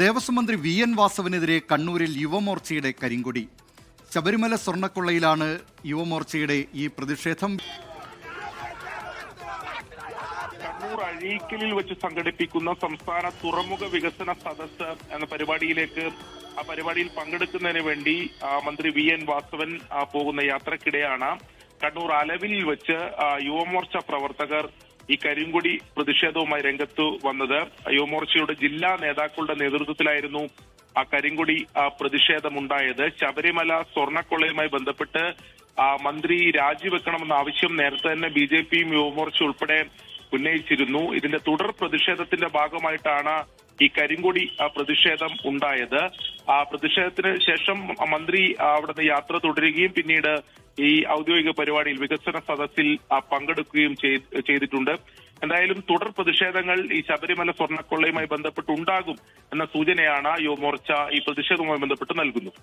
ദേവസ്വം മന്ത്രി V N വാസവനെതിരെ കണ്ണൂരിൽ യുവമോർച്ചയുടെ കരിങ്കൊടി. ശബരിമല സ്വർണക്കൊള്ളയിലാണ് യുവമോർച്ചയുടെ ഈ പ്രതിഷേധം. അഴീക്കലിൽ വെച്ച് സംഘടിപ്പിക്കുന്ന സംസ്ഥാന തുറമുഖ വികസന സദസ് എന്ന പരിപാടിയിലേക്ക് ആ പരിപാടിയിൽ പങ്കെടുക്കുന്നതിന് വേണ്ടി മന്ത്രി വി എൻ വാസവൻ പോകുന്ന യാത്രക്കിടെയാണ് കണ്ണൂർ അലവിൽ വെച്ച് യുവമോർച്ച പ്രവർത്തകർ ഈ കരിങ്കുടി പ്രതിഷേധവുമായി രംഗത്ത് വന്നത് യുവമോർച്ചയുടെ ജില്ലാ നേതാക്കളുടെ നേതൃത്വത്തിലായിരുന്നു ആ കരിങ്കുടി പ്രതിഷേധമുണ്ടായത്. ശബരിമല സ്വർണക്കൊള്ളയുമായി ബന്ധപ്പെട്ട് ആ, മന്ത്രി രാജിവെക്കണമെന്ന ആവശ്യം നേരത്തെ തന്നെ ബി ജെ പിയും യുവമോർച്ച ഉൾപ്പെടെ ഉന്നയിച്ചിരുന്നു. ഇതിന്റെ തുടർ പ്രതിഷേധത്തിന്റെ ഭാഗമായിട്ടാണ് ഈ കരിങ്കൊടി പ്രതിഷേധം ഉണ്ടായത്. ആ പ്രതിഷേധത്തിന് ശേഷം മന്ത്രി അവിടുന്ന് യാത്ര തുടരുകയും പിന്നീട് ഈ ഔദ്യോഗിക പരിപാടിയിൽ വികസന സദസ്സിൽ പങ്കെടുക്കുകയും ചെയ്തിട്ടുണ്ട്. എന്തായാലും തുടർ പ്രതിഷേധങ്ങൾ ഈ ശബരിമല സ്വർണക്കൊള്ളയുമായി ബന്ധപ്പെട്ട് ഉണ്ടാകും എന്ന സൂചനയാണ് യുവമോർച്ച ഈ പ്രതിഷേധവുമായി ബന്ധപ്പെട്ട് നൽകുന്നത്.